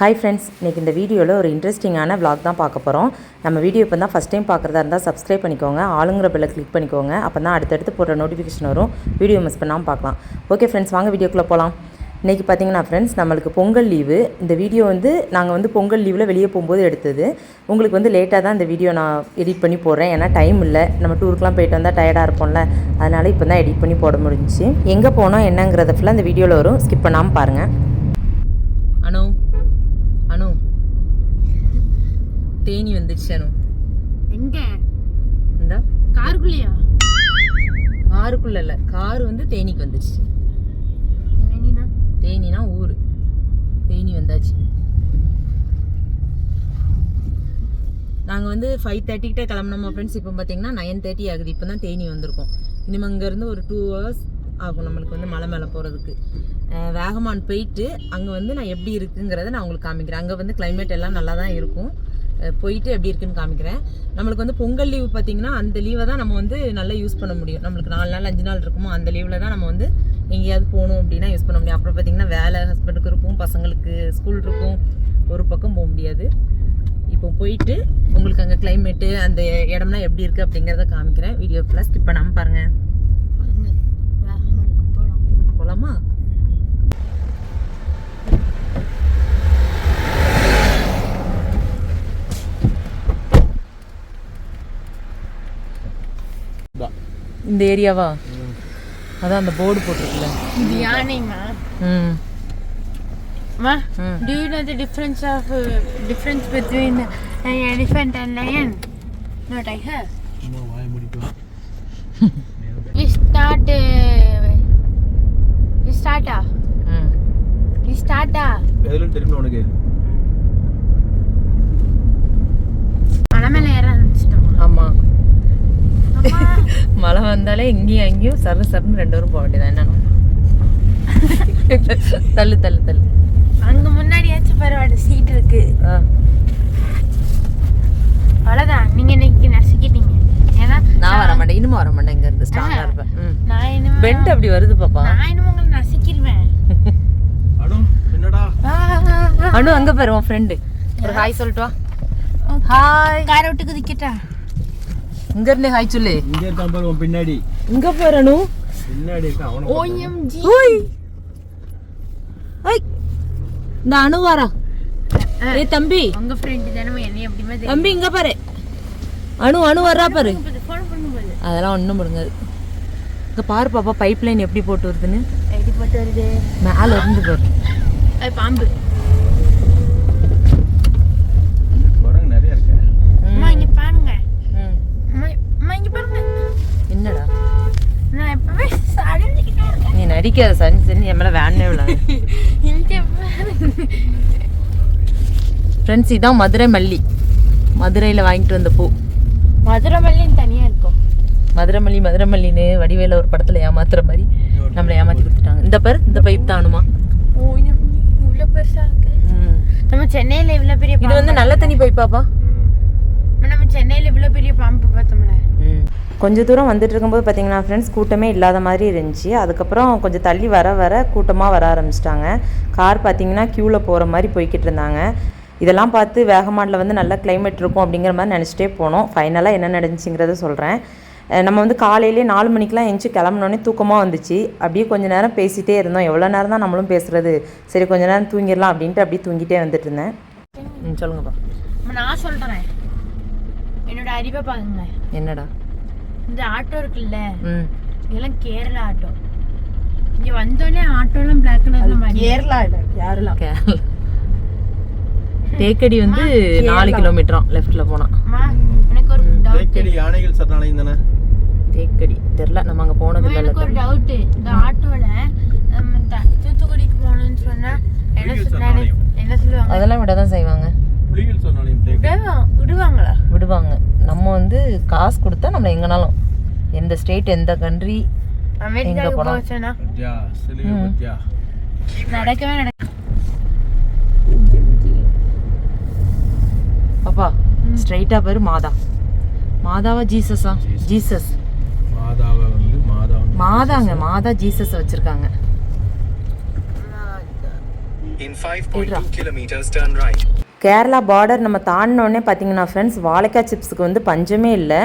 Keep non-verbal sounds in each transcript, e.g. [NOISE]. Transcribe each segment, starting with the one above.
Hi friends இன்றைக்கி இந்த வீடியோவில் ஒரு இன்ட்ரெஸ்டிங்கான விளாக் தான் பார்க்க போகிறோம் நம்ம வீடியோ இப்போ தான் ஃபஸ்ட் டைம் பார்க்குறதா இருந்தால் சப்ஸ்கிரைப் பண்ணிக்கோங்க ஆளுங்கிற பெல்லை கிளிக் பண்ணிக்கோங்க அப்போ தான் அடுத்தடுத்து போடுற நோட்டிஃபிகேஷன் வரும். வீடியோ மிஸ் பண்ணாமல் பார்க்கலாம். ஓகே ஃப்ரெண்ட்ஸ் வாங்க வீடியோக்குள்ளே போகலாம் இன்றைக்கி பார்த்தீங்கன்னா ஃப்ரெண்ட்ஸ் நம்மளுக்கு பொங்கல் லீவு இந்த வீடியோ வந்து நாங்கள் வந்து பொங்கல் லீவில் வெளியே போகும்போது எடுத்தது. உங்களுக்கு வந்து லேட்டாக தான் இந்த வீடியோ நான் எடிட் பண்ணி போடுறேன். ஏன்னா டைம் இல்லை. நம்ம டூருக்குலாம் போயிட்டு வந்தால் டயர்டாக இருப்போம்ல. அதனால் இப்போ தான் எடிட் பண்ணி போட முடிஞ்சுச்சு. எங்கே போனோம் என்னங்கிறத ஃபுல்லாக இந்த வீடியோவில் வரும். ஸ்கிப் பண்ணாமல் பாருங்கள் அனோ அனு தேனி வந்துடுச்சு அனு. எங்க? இந்த. காருக்குள்ளயா? காருக்குள்ள இல்லை கார் வந்து தேனிக்கு வந்துடுச்சு தேனினா? தேனினா ஊர். தேனி வந்தாச்சு. நாங்கள் வந்து ஃபைவ் தேர்ட்டிக்கிட்ட கிளம்புனோமா ஃப்ரெண்ட்ஸ் இப்போ பார்த்தீங்கன்னா நைன் தேர்ட்டி ஆகுது. இப்போ தான் தேனி வந்திருக்கோம். இனிமே இங்கேருந்து ஒரு டூ ஹவர்ஸ் ஆகும் நம்மளுக்கு வந்து மலை மேலே போகிறதுக்கு வேகமான் போயிட்டு அங்கே வந்து நான் எப்படி இருக்குங்கிறத நான் உங்களுக்கு காமிக்கிறேன். அங்கே வந்து climate எல்லாம் நல்லா தான் இருக்கும். போயிட்டு எப்படி இருக்குன்னு காமிக்கிறேன். நம்மளுக்கு வந்து பொங்கல் லீவு பார்த்தீங்கன்னா அந்த லீவை தான் நம்ம வந்து நல்லா யூஸ் பண்ண முடியும். நம்மளுக்கு நாலு நாள் அஞ்சு நாள் இருக்குமோ அந்த லீவில் தான் நம்ம வந்து எங்கேயாவது போகணும் அப்படின்னா யூஸ் பண்ண முடியும். அப்புறம் பார்த்தீங்கன்னா வேலை ஹஸ்பண்டுக்கு இருக்கும் பசங்களுக்கு ஸ்கூல் இருக்கும். ஒரு பக்கம் போக முடியாது. இப்போ போயிட்டு உங்களுக்கு அங்கே கிளைமேட்டு அந்த இடம்லாம் எப்படி இருக்குது அப்படிங்கிறத காமிக்கிறேன். வீடியோ ஃபுல்லாக ஸ்கிப் பண்ணாமல் பாருங்கள் போகலாமா இந்த ஏரியாவா அதான் அந்த போர்டு போட்டிருக்குல்ல இது யானைமா ம் Ma, Hmm. do you know the difference of uh, difference between an elephant and lion? No, tiger. You start. Uh, you start. ah. ம் You start. ah. எதுலும் தெரியும் உனக்கு மலை மேல ஏற ஆரம்பிச்சிட்டோம் ஆமாம் மழை வந்தாலே இங்கேயும் அங்கேயும் சர சரன்னு ரெண்டு பேரும் போக வேண்டியதான் என்னன்னா தள்ளு தள்ளு தள்ளு. அங்க முன்னாடியாச்சும் பரவாயில்ல சீட் இருக்கு. அவ்வளவுதான். நீங்க இன்னைக்கு நசுக்கிட்டீங்க. ஏன்னா நான் வர மாட்டேன் இன்னும் வர மாட்டேன் இங்க இருந்து. ஸ்ட்ராங்கா இருப்பேன். நான் பெண்ட் அப்படி வருது பாப்பா. நான் இனிமே உங்களை நசுக்கிடுவேன். அனு என்னடா? அனு அங்க பாரு உன் ஃப்ரெண்டு ஒரு ஹாய் சொல்லிட்டு வா. ஹாய் காரை விட்டு குதிக்கட்டா? இங்க இருந்தே ஹாய் சொல்லு. இங்க இருக்கான் பாரு உன் பின்னாடி. இங்க பாரு அனு. பின்னாடி இருக்கான் அவனை ஓஎம்ஜி ஓய். ஐய் இந்த அனு வாரா ஏய் தம்பி. உங்க ஃப்ரெண்ட் தானே என்னை எப்படிமா தம்பி இங்க பாரு. அனு அனு வர்றா பாரு. அதெல்லாம் ஒன்றும் முடுங்காது இங்க பாரு பாப்பா பைப் லைன் எப்படி போட்டு வருதுன்னு. எப்படி போட்டு வருது? மேல இருந்து பாரு. பாம்பு குரங்கு நிறைய இருக்கு அம்மா இங்க பாருங்க ம். அம்மா அம்மா இங்க பாருங்க என்னடா நான் எப்பவே அடைஞ்சுக்கிட்டே வேணே விழாது இங்க பாருங்க ஃப்ரெண்ட்ஸ் இதான் மதுரை மல்லி மதுரையில் வாங்கிட்டு வந்த பூ மதுரை மல்லின்னு தனியா இருக்கும் மதுரை மல்லி மதுரை மல்லின்னு வடிவேல ஒரு படத்தில் ஏமாத்துற மாதிரி நம்மளை ஏமாத்தி கொடுத்துட்டாங்க இந்த பாரு இந்த பைப் தான் அனுமா ஓ இது இவ்வளோ பெருசா இருக்கு. நம்ம சென்னையில இவ்வளோ பெரிய இது வந்து நல்ல தண்ணி பைப்பாப்பா நம்ம சென்னையில இவ்வளோ பெரிய பாம்பு பார்த்தோம்ல கொஞ்சம் தூரம் வந்துட்டு இருக்கும்போது பார்த்தீங்கன்னா ஃப்ரெண்ட்ஸ் கூட்டமே இல்லாத மாதிரி இருந்துச்சு. அதுக்கப்புறம் கொஞ்சம் தள்ளி வர வர கூட்டமாக வர ஆரம்பிச்சிட்டாங்க. கார் பார்த்தீங்கன்னா க்யூவில் போகிற மாதிரி போய்கிட்டு இருந்தாங்க. இதெல்லாம் பார்த்து வேகமாடில் வந்து நல்ல climate இருக்கும் அப்படிங்கிற மாதிரி நினச்சிட்டே போனோம். ஃபைனலாக என்ன நடந்துச்சுங்கிறத சொல்கிறேன் நம்ம வந்து காலையிலே நாலு மணிக்கெலாம் எந்திச்சு கிளம்புனோடனே தூக்கமாக வந்துச்சு. அப்படியே கொஞ்ச நேரம் பேசிகிட்டே இருந்தோம். எவ்வளோ நேரம் தான் நம்மளும் பேசுறது? சரி கொஞ்ச நேரம் தூங்கிடலாம் அப்படின்ட்டு அப்படியே தூங்கிட்டே வந்துட்டு இருந்தேன். ம் சொல்லுங்கப்பா. நான் சொல்றேன். என்னோட அறிவை பாருங்க. என்னடா? இந்த ஆட்டோ இருக்குல்ல? ம். இதெல்லாம் கேரளா ஆட்டோ. இங்க வந்தோடனே ஆட்டோலாம் பிளாக் கலர்ல மாதிரி கேரளா இல்லை கேரளா. கேரளா. தேக்கடி வந்து நாலு கிலோமீட்டராம் லெஃப்ட்ல போனா. அம்மா எனக்கு ஒரு டவுட் தேக்கடி யானைகள் சரணாலயம் தானே? தேக்கடி. தெரில நம்ம அங்க போனது இல்ல எனக்கு ஒரு டவுட் இந்த ஆட்டோல தூத்துக்குடிக்கு போகணும்னு சொன்னா என்ன சரணாலயம். என்ன சொல்லுவாங்க? அதெல்லாம் விட தான் செய்வாங்க. புலிகள் சரணாலயம் தேக்கடி. விடுவா- விடுவாங்களா? விடுவாங்க. நம்ம வந்து காசு கொடுத்தா நம்ம எங்கனாலும் எந்த ஸ்டேட் எந்த கண்ட்ரி சிலுவை பத்தியா? நடக்கவே நடக்க. பாப்பா ஸ்ட்ரைட்டா பாரு மாதா. மாதாவா ஜீசஸா? ஜீசஸ். மாதாவை வந்து மாதா வந்து மாதாங்க மாதா ஜீசஸ் வச்சிருக்காங்க. In 5.2 kilometers, turn right. Kerala border நம்ம தாண்டினோடனே பார்த்தீங்கன்னா ஃப்ரெண்ட்ஸ் வாழைக்காய் சிப்ஸுக்கு வந்து பஞ்சமே இல்லை.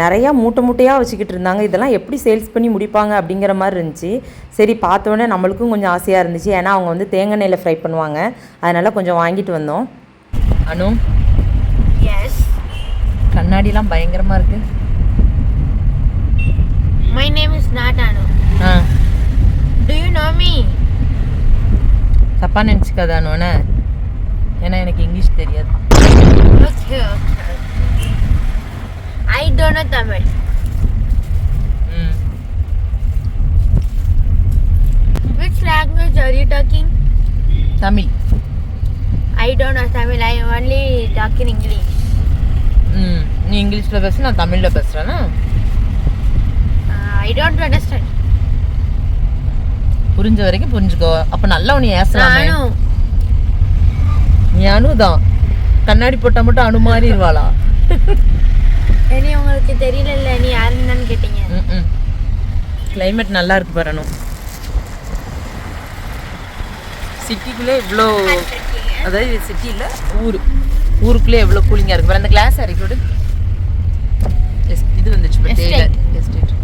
நிறையா மூட்டை மூட்டையாக வச்சுக்கிட்டு இருந்தாங்க. இதெல்லாம் எப்படி சேல்ஸ் பண்ணி முடிப்பாங்க அப்படிங்கிற மாதிரி இருந்துச்சு. சரி பார்த்தோன்னே நம்மளுக்கும் கொஞ்சம் ஆசையாக இருந்துச்சு. ஏன்னா அவங்க வந்து தேங்காய் எண்ணெயில் ஃப்ரை பண்ணுவாங்க. அதனால் கொஞ்சம் வாங்கிட்டு வந்தோம். அனு? Yes. கண்ணாடிலாம் பயங்கரமாக இருக்குது My name is Natanu. Ah. Do you know me? தப்பாக நினச்சிக்காத அனுவனே ஏன்னா எனக்கு இங்கிலீஷ் தெரியாது. I don't know Tamil. ம் Which language are you talking? Tamil I don't know Tamil. I only talk in English. ம் நீ இங்கிலீஷில் பேசு நான் தமிழில் பேசுகிறேன்னா Uh, I don't understand. புரிஞ்ச வரைக்கும் புரிஞ்சுக்கோ அப்போ நல்லா உன்னை நானும் நீ அனுதான் கண்ணாடி போட்டால் மட்டும் அணு இருவாளா? இனி உங்களுக்கு தெரியல நீ யாருன்னு கேட்டீங்க. ம் கிளைமேட் நல்லா இருக்கு பாரு சிட்டிக்குள்ளே இவ்வளோ அதாவது சிட்டியில் ஊர். ஊருக்குள்ளே எவ்வளோ கூலிங்காக இருக்கு பாரு. அந்த கிளாஸ் இறக்கி விடு. இது வந்துச்சு. டெய்லர் எஸ்டேட்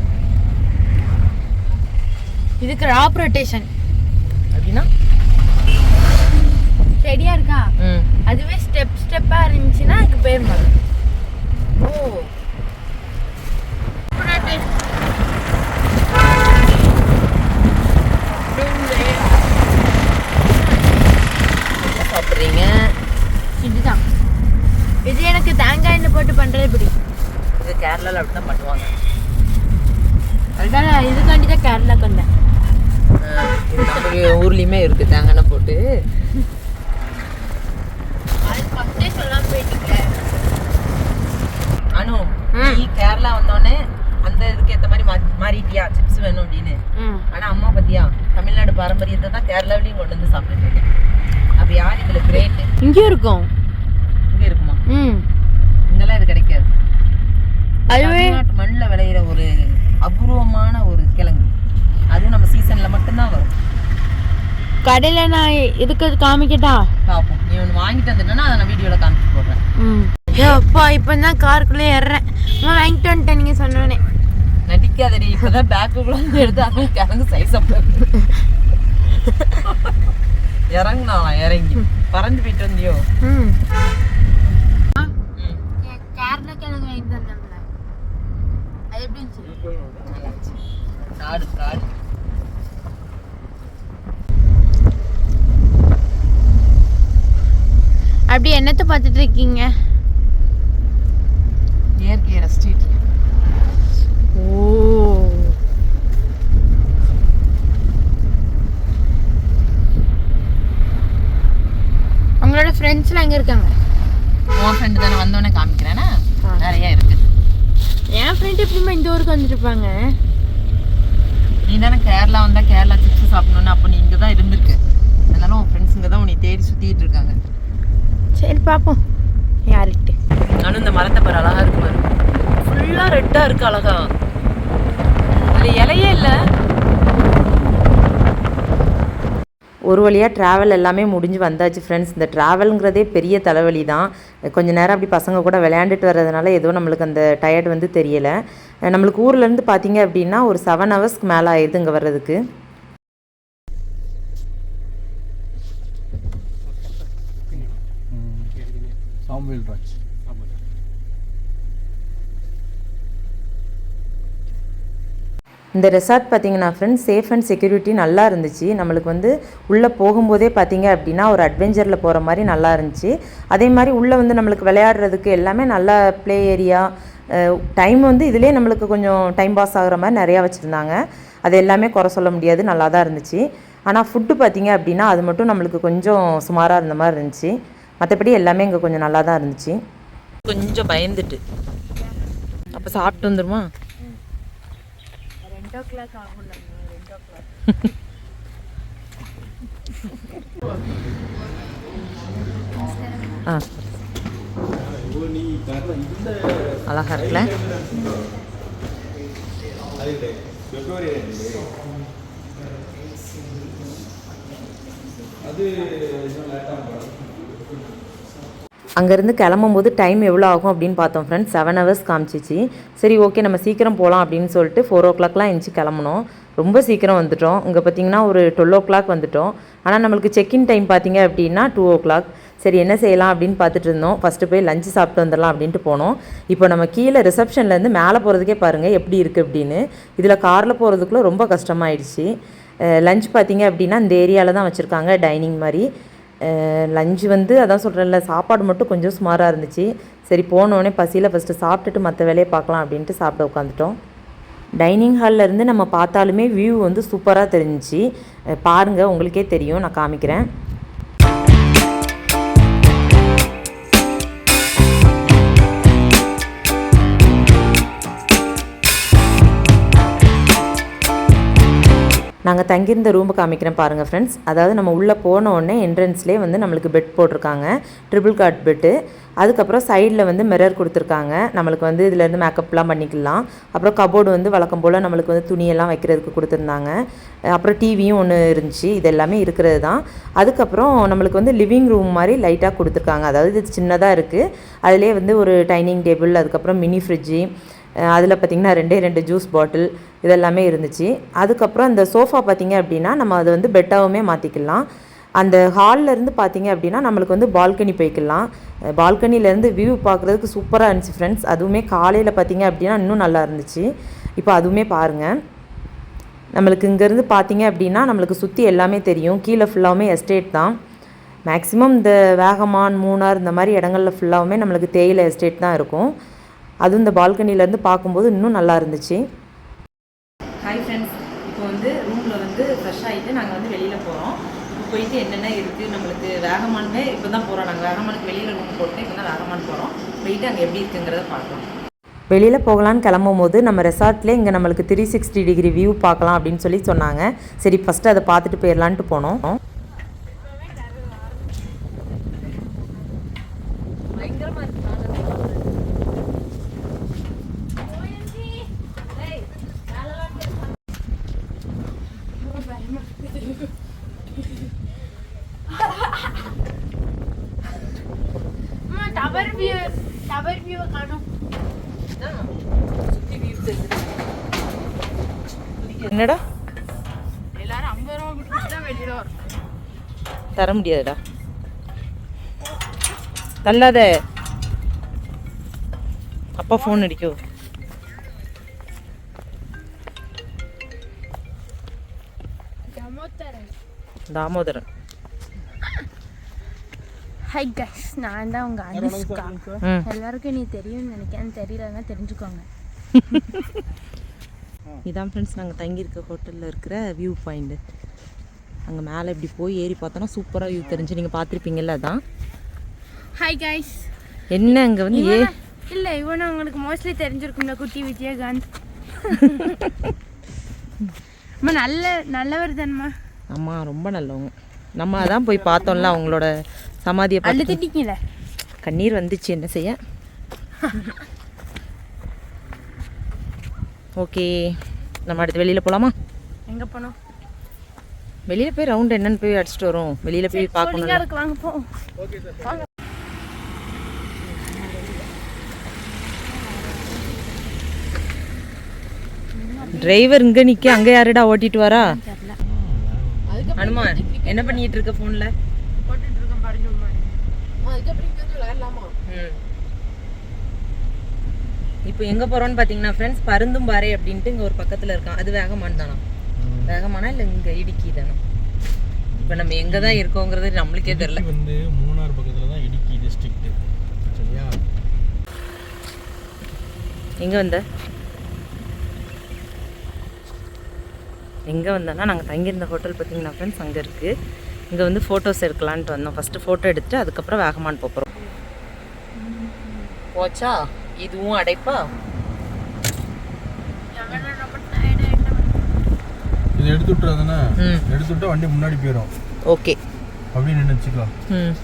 இது கிராப் ரொட்டேஷன் அப்படின்னா செடியா இருக்கா அதுவே ஸ்டெப் ஸ்டெப்பா இருந்துச்சுன்னா அதுக்கு பேர் மரம் ஓ என்ன சாப்பிட்றீங்க இதுதான் இது எனக்கு தேங்காய் எண்ணெய் போட்டு பண்றது பிடிக்கும் இது கேரளாவில் அப்படி தான் பண்ணுவாங்க அதுதான் இதுக்காண்டி தான் கேரளா கொண்டேன் ஆ, இது நம்ம ஊர்லேயுமே இருக்குது தேங்காய் எண்ணெய் போட்டு அது ஃபஸ்ட்டே சொல்லாம போயிட்டீங்க அனு நீ கேரளா வந்தோடனே அந்த இதுக்கு ஏற்ற மாதிரி மாறிட்டியா? சிப்ஸ் வேணும் அப்படின்னு. ம். ஆனால் அம்மா பத்தியா தமிழ்நாடு பாரம்பரியத்தை தான் கேரளாவிலையும் கொண்டு வந்து இருக்கேன். அப்போ யார் இதில் கிரேட்டு இங்கேயும் இருக்கும். இங்கே இருக்குமா? ம். இங்கெல்லாம் இது கிடைக்காது. தமிழ்நாட்டு மண்ணில் விளையிற ஒரு அபூர்வமான ஒரு கிழங்கு. அதுவும் நம்ம சீசனில் மட்டும்தான் வரும். கடையில் நான் இதுக்கு காமிக்கட்டா? பார்ப்போம் நீ ஒன்று வாங்கிட்டு வந்துட்டேன்னா அதை நான் வீடியோவில் காமிச்சு போடுறேன். ம். அப்பா இப்போ தான் காருக்குள்ளே ஏறுறேன். அம்மா வாங்கிட்டு வந்துட்டேன் நீங்கள் சொன்னோன்னே நடிக்காதடி இப்போதான் பேக்குக்குள்ள இருந்து எடுத்து அங்கே கிழங்கு சைஸ் அப்போ இறங்குனாலாம் இறங்கி. பறந்து போயிட்டு வந்தியோ? ம். கிழங்கு வாங்கிட்டு வந்தோம்ல அது எப்படி காடு காடு. அப்படி என்னத்தை பார்த்துட்டு இருக்கீங்க? உங்களோட ஃப்ரெண்ட்ஸ்லாம் எங்கே இருக்காங்க? உன் ஃப்ரெண்டு தானே வந்தோடனே காமிக்கிறேன்னா. நிறைய இருக்கு. என் ஃப்ரெண்ட் எப்படிமா இந்த ஊருக்கு வந்துருப்பாங்க? நீ தானே கேரளா வந்தா கேரளா சிப்ஸ் சாப்பிடணும்னு அப்போ நீ இங்கே தான் இருந்திருக்கு. அதனால உன் ஃப்ரெண்ட்ஸ் இங்கே தான் உன்னை தேடி சுற்றிட்டு இருக்காங்க. சரி பார்ப்போம் யாருக்கிட்ட நானும் இந்த மரத்தை பாரு அழகா இருக்கு பாரு. ஃபுல்லாக ரெட்டாக இருக்கு அழகா. அதில் இலையே இல்லை. ஒரு வழியாக ட்ராவல் எல்லாமே முடிஞ்சு வந்தாச்சு ஃப்ரெண்ட்ஸ் இந்த ட்ராவலுங்கிறதே பெரிய தலைவலி தான். கொஞ்ச நேரம் அப்படி பசங்க கூட விளையாண்டுட்டு வர்றதுனால ஏதோ நம்மளுக்கு அந்த டயர்ட் வந்து தெரியலை. நம்மளுக்கு ஊர்லேருந்து பார்த்தீங்க அப்படின்னா ஒரு செவன் ஹவர்ஸ்க்கு மேலே ஆயிடுது இங்கே வர்றதுக்கு. சாம்வேல் ராஜ். இந்த ரெசார்ட் பார்த்தீங்கன்னா ஃப்ரெண்ட்ஸ் சேஃப் அண்ட் செக்யூரிட்டி நல்லா இருந்துச்சு. நம்மளுக்கு வந்து உள்ளே போகும்போதே பார்த்தீங்க அப்படின்னா ஒரு அட்வென்ச்சரில் போகிற மாதிரி நல்லா இருந்துச்சு. அதே மாதிரி உள்ளே வந்து நம்மளுக்கு விளையாடுறதுக்கு எல்லாமே நல்ல ப்ளே ஏரியா டைம் வந்து இதிலே நம்மளுக்கு கொஞ்சம் டைம் பாஸ் ஆகுற மாதிரி நிறையா வச்சுருந்தாங்க. அது எல்லாமே குறை சொல்ல முடியாது நல்லா தான் இருந்துச்சு. ஆனால் ஃபுட்டு பார்த்தீங்க அப்படின்னா அது மட்டும் நம்மளுக்கு கொஞ்சம் சுமாராக இருந்த மாதிரி இருந்துச்சு. மற்றபடி எல்லாமே இங்கே கொஞ்சம் நல்லா தான் இருந்துச்சு. கொஞ்சம் பயந்துட்டு. அப்போ சாப்பிட்டு வந்துடுமா கிளாக் ஆகும் ரெண்டோ கிளாக் ஆ. அழகா இருக்குல்ல? அங்கேருந்து கிளம்பும்போது டைம் எவ்வளோ ஆகும் அப்படின்னு பார்த்தோம் ஃப்ரெண்ட்ஸ் செவன் ஹவர்ஸ் காமிச்சிச்சு. சரி ஓகே நம்ம சீக்கிரம் போகலாம் அப்படின்னு சொல்லிட்டு ஃபோர் ஓ கிளாக்லாம் எழுந்துச்சி கிளம்புனோம். ரொம்ப சீக்கிரம் வந்துட்டோம். இங்கே பார்த்தீங்கன்னா ஒரு டுவெல் ஓ கிளாக் வந்துட்டோம். ஆனால் நம்மளுக்கு செக்இன் டைம் பார்த்தீங்க அப்படின்னா டூ ஓ கிளாக் சரி என்ன செய்யலாம் அப்படின்னு பார்த்துட்டு இருந்தோம். ஃபஸ்ட்டு போய் லஞ்சு சாப்பிட்டு வந்துடலாம் அப்படின்ட்டு போனோம். இப்போ நம்ம கீழே ரிசப்ஷன்லேருந்து மேலே போகிறதுக்கே பாருங்கள் எப்படி இருக்குது அப்படின்னு. இதில் காரில் போகிறதுக்குள்ளே ரொம்ப கஷ்டமாயிடுச்சு. லஞ்ச் பார்த்தீங்க அப்படின்னா இந்த ஏரியாவில் தான் வச்சுருக்காங்க டைனிங் மாதிரி. லஞ்சு வந்து அதான் சொல்கிறேன்ல சாப்பாடு மட்டும் கொஞ்சம் சுமாராக இருந்துச்சு. சரி போனோடனே பசியில் ஃபஸ்ட்டு சாப்பிட்டுட்டு மற்ற வேலையை பார்க்கலாம் அப்படின்ட்டு சாப்பிட உட்காந்துட்டோம் டைனிங் ஹாலில் இருந்து நம்ம பார்த்தாலுமே வியூ வந்து சூப்பராக தெரிஞ்சிச்சு. பாருங்கள் உங்களுக்கே தெரியும் நான் காமிக்கிறேன். நாங்கள் தங்கியிருந்த ரூமு காமிக்கிறேன் பாருங்கள் ஃப்ரெண்ட்ஸ் அதாவது நம்ம உள்ளே போன உடனே என்ட்ரன்ஸ்லேயே வந்து நம்மளுக்கு பெட் போட்டிருக்காங்க. ட்ரிபிள் காட் பெட்டு அதுக்கப்புறம் சைடில் வந்து மிரர் கொடுத்துருக்காங்க. நம்மளுக்கு வந்து இதுலேருந்து மேக்கப்லாம் பண்ணிக்கலாம். அப்புறம் கபோர்டு வந்து வழக்கம் போல் நம்மளுக்கு வந்து துணியெல்லாம் வைக்கிறதுக்கு கொடுத்துருந்தாங்க. அப்புறம் டிவியும் ஒன்று இருந்துச்சு. இது எல்லாமே இருக்கிறது தான். அதுக்கப்புறம் நம்மளுக்கு வந்து லிவிங் ரூம் மாதிரி லைட்டாக கொடுத்துருக்காங்க. அதாவது இது சின்னதாக இருக்குது அதிலே வந்து ஒரு டைனிங் டேபிள் அதுக்கப்புறம் மினி ஃப்ரிட்ஜு அதில் பார்த்திங்கன்னா ரெண்டே ரெண்டு ஜூஸ் பாட்டில் இதெல்லாமே இருந்துச்சு. அதுக்கப்புறம் அந்த சோஃபா பார்த்திங்க அப்படின்னா நம்ம அதை வந்து பெட்டாகவுமே மாற்றிக்கலாம் அந்த ஹாலில் இருந்து பார்த்திங்க அப்படின்னா நம்மளுக்கு வந்து பால்கனி போய்க்கலாம். பால்கனிலேருந்து வியூ பார்க்குறதுக்கு சூப்பராக இருந்துச்சு ஃப்ரெண்ட்ஸ் அதுவுமே காலையில் பார்த்தீங்க அப்படின்னா இன்னும் நல்லா இருந்துச்சு. இப்போ அதுவுமே பாருங்கள் நம்மளுக்கு இங்கேருந்து பார்த்திங்க அப்படின்னா நம்மளுக்கு சுற்றி எல்லாமே தெரியும். கீழே ஃபுல்லாகவுமே எஸ்டேட் தான். மேக்ஸிமம் இந்த வேகமான் மூணார் இந்த மாதிரி இடங்களில் ஃபுல்லாகவுமே நம்மளுக்கு தேயிலை எஸ்டேட் தான் இருக்கும். அதுவும் இந்த பால்கனிலேருந்து பார்க்கும்போது இன்னும் நல்லா இருந்துச்சு. ஹாய் ஃப்ரெண்ட்ஸ் இப்போ வந்து ரூமில் வந்து ஃப்ரெஷ் ஆகிட்டு நாங்கள் வந்து வெளியில் போகிறோம் இப்போ போயிட்டு என்னென்ன இருக்குது நம்மளுக்கு வேகமானுமே இப்போ தான் போகிறோம் நாங்கள் வேகமானுக்கு வெளியில் ரூம் போட்டு இப்போ தான் வேகமான் போகிறோம் போயிட்டு அங்கே எப்படி இருக்குங்கிறத பார்க்கலாம். வெளியில் போகலான்னு கிளம்பும் போது நம்ம ரெசார்ட்லேயே இங்கே நம்மளுக்கு த்ரீ சிக்ஸ்டி டிகிரி வியூ பார்க்கலாம் அப்படின்னு சொல்லி சொன்னாங்க. சரி ஃபஸ்ட்டு அதை பார்த்துட்டு போயிடலான்ட்டு போனோம் அம்மா டவர் வியூ டவர் வியூ காணும் என்னடா? எல்லாரும் ஐம்பது ரூபா கொடுத்து தான் வெளியில வரும் தர முடியாதுடா தள்ளாத அப்பா ஃபோன் அடிக்கும் தாமோதரன் ஹை கைஸ் நான் தான் உங்க அனுஷ்கா. எல்லாருக்கும் நீ தெரியும்னு நினைக்கிறேன். தெரியலன்னா தெரிஞ்சுக்கோங்க. [LAUGHS] இதான் ஃப்ரெண்ட்ஸ் நாங்கள் தங்கியிருக்க ஹோட்டலில் இருக்கிற வியூ பாயிண்ட்டு அங்கே மேலே இப்படி போய் ஏறி பார்த்தோன்னா சூப்பராக வியூ தெரிஞ்சு. நீங்கள் பார்த்துருப்பீங்கல்ல அதான். ஹாய் கைஸ் என்ன அங்கே வந்து? ஏ இல்ல இவனும் உங்களுக்கு மோஸ்ட்லி தெரிஞ்சிருக்கும்ல குட்டி விஜயகாந்த் [LAUGHS] அம்மா நல்ல நல்லவர் தானம்மா. ஆமாம் ரொம்ப நல்லவங்க. நம்ம அதான் போய் பார்த்தோம்ல அவங்களோட சமாதியை பார்த்து அழுதுட்டீங்களே கண்ணீர் வந்துச்சு என்ன செய்ய? ஓகே நம்ம அடுத்து வெளியில் போகலாமா எங்க போனோம் வெளியில் போய் ரவுண்ட் என்னன்னு போய் அடிச்சுட்டு வரோம். வெளியில் போய் பார்க்கணும் அதுக்கு வாங்க போ டிரைவர் இங்கே நிற்க அங்கே யாருடா ஓட்டிட்டு வரா? அனுமான் என்ன பண்ணிட்டு இருக்க ஃபோனில் போட்டுட்டு இருக்கேன் பாருங்க இப்போ எங்கே போகிறோம்னு பார்த்தீங்கன்னா ஃப்ரெண்ட்ஸ் பருந்தும்பாறை அப்படின்ட்டு இங்கே ஒரு பக்கத்தில் இருக்கான். அது வேகமான் தானா? வேகமானா இல்லை இங்கே இடுக்கி தானா? இப்போ நம்ம எங்கே தான் இருக்கோங்கிறது நம்மளுக்கே இது வந்து மூணார் பக்கத்தில் தான் இடுக்கி டிஸ்ட்ரிக்ட் சரியா? எங்கே வந்த? எங்கே வந்தோன்னா நாங்கள் தங்கியிருந்த ஹோட்டல் பார்த்தீங்கன்னா ஃப்ரெண்ட்ஸ் அங்கே இருக்குது இங்கே வந்து ஃபோட்டோஸ் எடுக்கலான்ட்டு வந்தோம். ஃபஸ்ட்டு ஃபோட்டோ எடுத்துட்டு அதுக்கப்புறம் வேகமான் போகிறோம் போச்சா? இதுவும் அடைப்பா? இது எடுத்து விட்டுறாதானே ம். எடுத்து விட்டா வண்டி முன்னாடி போயிடும் ஓகே. அப்படின்னு நினச்சிக்கோ ம்.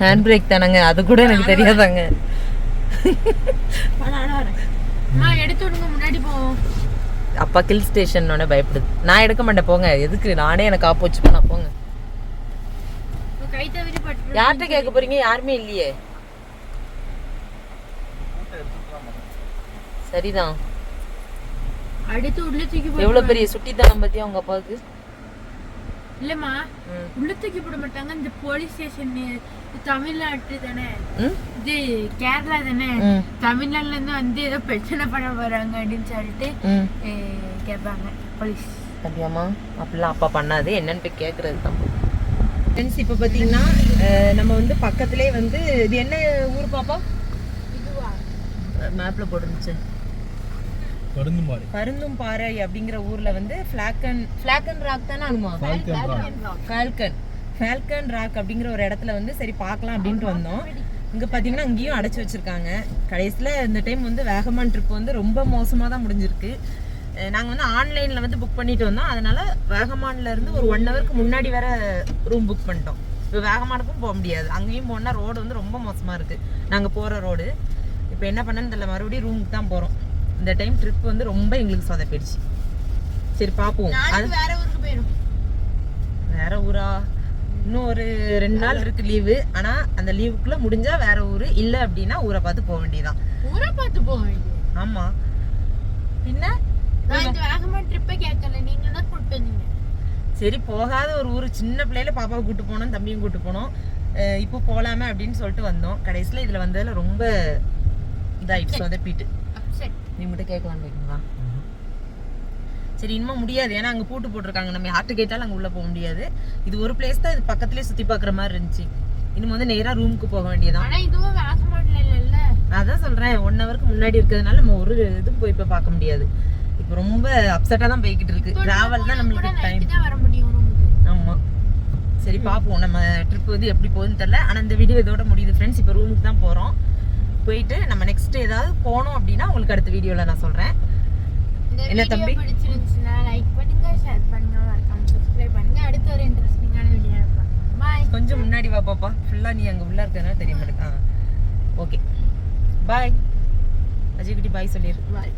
ஹேண்ட் பிரேக் தானங்க. அது கூட எனக்கு தெரியாதாங்க. அப்பா கில் ஸ்டேஷன்னொடனே பயப்படுது. நான் எடுக்க மாட்டேன் போங்க. எதுக்கு? நானே எனக்கு ஆப்போச்சு பண்ண போங்க. யார்கிட்ட கேட்க போறீங்க? யாருமே இல்லையே. சரிதான். அடுத்து உள்ள தூக்கி எவ்வளவு பெரிய சுட்டித்தனம் பத்தியா உங்க அப்பாவுக்கு? இல்லம்மா. உள்ள தூக்கி போட மாட்டாங்க. இந்த போலீஸ் ஸ்டேஷன் தமிழ்நாட்டு தானே? இது கேரளா தானே. தமிழ்நாட்டுல இருந்து வந்து ஏதோ பிரச்சனை பண்ண போறாங்க அப்படின்னு சொல்லிட்டு கேட்பாங்க. போலீஸ் அப்படியாம்மா? அப்படிலாம் அப்பா பண்ணாது. என்னன்னு போய் கேட்கறது தான். ஃப்ரெண்ட்ஸ் இப்போ பார்த்தீங்கன்னா நம்ம வந்து பக்கத்துலேயே வந்து இது என்ன ஊர் பாப்பா? இதுவா? மேப்பில் போட்டுருந்துச்சு. பருந்தும் பாறை. அப்படிங்கிற ஊர்ல வந்து ஃபிளாக்கன் ஃபிளாக்கன் ராக் தானே ஆகுமா ஃபால்கன் ஃபால்கன் ராக் அப்படிங்கிற ஒரு இடத்துல வந்து சரி பார்க்கலாம் அப்படின்ட்டு வந்தோம். இங்க பாத்தீங்கன்னா இங்கேயும் அடைச்சு வச்சிருக்காங்க. கடைசியில இந்த டைம் வந்து வேகமான் ட்ரிப் வந்து ரொம்ப மோசமா தான் முடிஞ்சிருக்கு. அஹ் நாங்க வந்து ஆன்லைன்ல வந்து புக் பண்ணிட்டு வந்தோம். அதனால வேகமான்ல இருந்து ஒரு ஒன் ஹவருக்கு முன்னாடி வேற ரூம் புக் பண்ணிட்டோம். இப்போ வேகமானுக்கும் போக முடியாது. அங்கேயும் போனா ரோடு வந்து ரொம்ப மோசமா இருக்கு. நாங்க போற ரோடு இப்போ என்ன பண்ணன்னு தெரியல மறுபடியும் ரூமுக்கு தான் போறோம். இந்த டைம் ட்ரிப் வந்து ரொம்ப எங்களுக்கு சொதப்பிடுச்சு. சரி பார்ப்போம் அது வேற ஊருக்கு போயிடும் வேற ஊரா? இன்னும் ஒரு ரெண்டு நாள் இருக்கு லீவு ஆனா அந்த லீவுக்குள்ள முடிஞ்சா வேற ஊரு. இல்ல அப்படின்னா ஊரை பார்த்து போக வேண்டியதான் ஊரை பார்த்து போக வேண்டியது. ஆமா. பின்ன? சரி போகாத ஒரு ஊர். சின்ன பிள்ளையில பாப்பாவை கூட்டு போனோம் தம்பியும் கூட்டு போனோம். இப்போ போலாமே அப்படின்னு சொல்லிட்டு வந்தோம். கடைசியில இதுல வந்ததுல ரொம்ப இதாயிடுச்சு சொதப்பிட்டு. நீ மட்டும் கேட்கலான்னு வைக்கங்களா சரி இனிமே முடியாது. ஏன்னா அங்க பூட்டு போட்டிருக்காங்க. நம்ம யார்கிட்ட கேட்டாலும் அங்க உள்ள போக முடியாது. இது ஒரு பிளேஸ் தான் இது பக்கத்துலயே சுத்தி பார்க்குற மாதிரி இருந்துச்சு. இனிமே வந்து நேரா ரூமுக்கு போக வேண்டியதான் இதுவும் வேகமாடல இல்ல அதான் சொல்றேன். ஒன் ஹவருக்கு முன்னாடி இருக்கிறதுனால நம்ம ஒரு இதுவும் போய் இப்போ பார்க்க முடியாது. இப்போ ரொம்ப அப்செட்டாக தான் போய்கிட்டு இருக்கு. டிராவல் தான் நம்மளுக்கு டைம் வர முடியும் ரூமுக்கு ஆமா. சரி பார்ப்போம். நம்ம ட்ரிப் வந்து எப்படி போகுதுன்னு தெரியல. ஆனா இந்த வீடியோ இதோட முடியுது. ஃப்ரெண்ட்ஸ் இப்போ ரூமுக்கு தான் போறோம். போயிட்டு நம்ம நெக்ஸ்ட் ஏதாவது போனோம் அப்படின்னா உங்களுக்கு அடுத்த வீடியோல நான் சொல்றேன். இந்த என்ன தம்பி? பிடிச்சிருந்துச்சுன்னா லைக் பண்ணுங்க ஷேர் பண்ணுங்க மறக்காம சப்ஸ்கிரைப் பண்ணுங்க. அடுத்த ஒரு இன்ட்ரெஸ்டிங்கான வீடியோ பாய் கொஞ்சம் முன்னாடி வா பாப்பா. ஃபுல்லா நீ அங்க உள்ள இருக்கிறதுனால தெரிய மாட்டேங்க ஓகே பாய் அஜய் குட்டி பாய் சொல்லிடு பாய்